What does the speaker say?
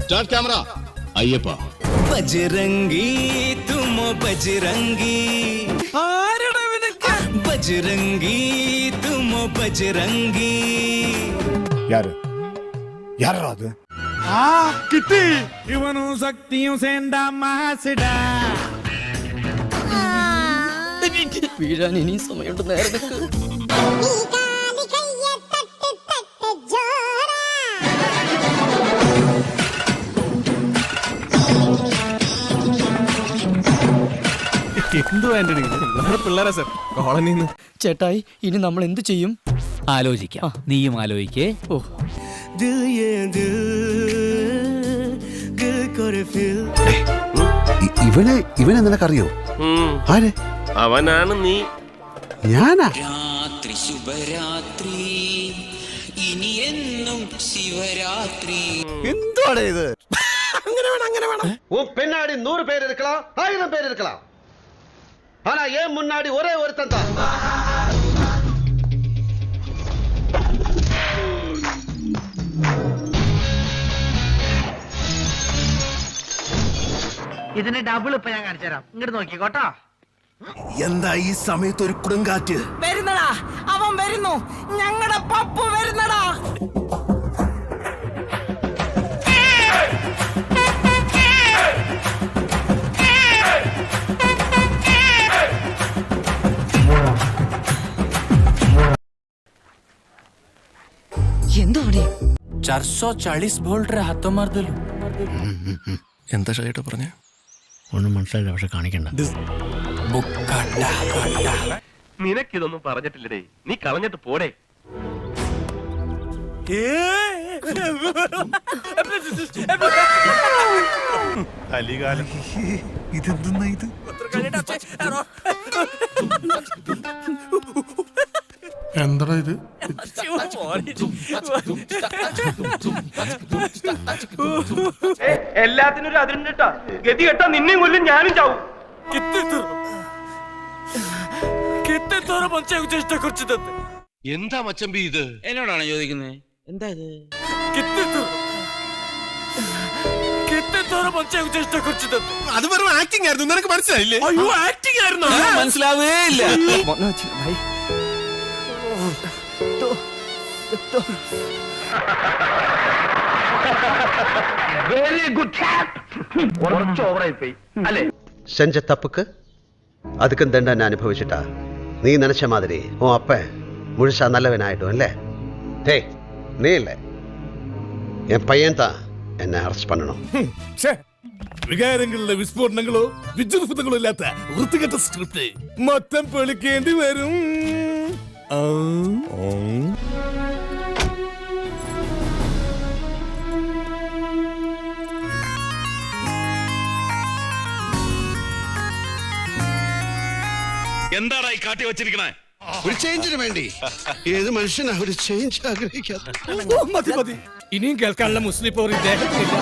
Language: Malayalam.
സ്റ്റാർട്ട് ക്യാമറ അയ്യപ്പ ബജരംഗി തുമോ ബജരംഗി ബജരംഗി തുമോ ബജരംഗി யாரு யாரா அது ആ കിട്ടി ഇവനും ശക്തിയും സേണ്ട മാസിടാ വീഴാൻ ഇനിയും സമയമുണ്ട് നേരെ നിൽക്ക് എന്തു ആന്റണി നമ്മുടെ പിള്ളേരാ സർ കോളനിന്ന്. ചേട്ടായി ഇനി നമ്മൾ എന്ത് ചെയ്യും? ആലോചിക്കാം. നീയും ആലോചിക്കേ. ഓ. ഇവനെ ഇവനെ നിനക്കറിയോ? ആരെ? അവനാണ് നീ. ഞാനാ? രാത്രി ശുഭരാത്രി ഇനി എന്നും ശിവരാത്രി. എന്താണ് ഇത്? അങ്ങനെ വേണം അങ്ങനെ വേണം. ഓ പെണ്ണാടി നൂറ് പേര് എടുക്കളാം ആയിരം പേര് എടുക്കളാം ஆனா ஏன் முன்னாடி ஒரே ஒருத்தன் தான் ഇതിന് ഡബിൾ ഇപ്പൊ ഞാൻ കാണിച്ചു തരാം ഇങ്ങോട്ട് നോക്കിക്കോട്ടോ എന്താ ഈ സമയത്ത് ഒരു കൊടുങ്കാറ്റ് വരുന്നടാ അവൻ വരുന്നു ഞങ്ങളുടെ പപ്പു വരുന്നടാ എന്താണ് ചർസോ ചാളീസ് വോൾട്ടർ ഹത്തോ മാർദലു എന്താ ഷൈട്ട് പറഞ്ഞേ? ഒന്നും മനസ്സിലായില്ല പക്ഷെ കാണിക്കണ്ട. നിനക്കിതൊന്നും പറഞ്ഞിട്ടില്ലടേ. നീ കളഞ്ഞിട്ട് പോടേ. ഇതെന്തെന്നാ ഇത്? എന്താ ഇത്? എല്ലാത്തിനും ഒരു അതിരുണ്ട് കേട്ടാ ഗതി കേട്ടാ നിന്നെയും കൊല്ലും ഞാനും ചാവും. എന്താ മച്ചമ്പി ഇത്? എന്നോടാണ് ചോദിക്കുന്നത് എന്താ ഇത്? അത് വെറും ആക്ടിംഗ് ആയിരുന്നു. നിനക്ക് മനസ്സിലായില്ലേ? അയ്യോ ആക്ടിംഗ് ആയിരുന്നു? മനസ്സിലാവേ ഇല്ല. വെരി ഗുഡ് കുറച്ച് ഓവറായി പോയി അല്ലേ செஞ்ச தப்புக்கு அதுக்கும் தண்டனை அனுபவிச்சுட்டா நீ நினைச்ச மாதிரி உன் அப்ப முழுசா நல்லவனாயிட்டும் இல்ல டேய் நீ இல்ல என் பையன் தான் என்னை அரெஸ்ட் பண்ணணும் വികാരങ്ങളിലെ വിസ്ഫോടനങ്ങളോ വിജൃംഭങ്ങളോ ഇല്ലാത്ത വൃത്തികെട്ട സ്ക്രിപ്റ്റ് മൊത്തം പൊളിക്കേണ്ടി വരും ആ, ഓ. എന്താടാ ഈ കാട്ടി വെച്ചിരിക്കണേ? ഒരു ചേഞ്ചിന് വേണ്ടി. ഏത് മനുഷ്യനാ ഒരു ചേഞ്ച് ആഗ്രഹിക്കാത്ത? ഓ, മതി മതി. ഇനിയും കേൾക്കാനുള്ള മുസ്ലിം പോർ ഇദ്ദേഹത്തിനില്ല.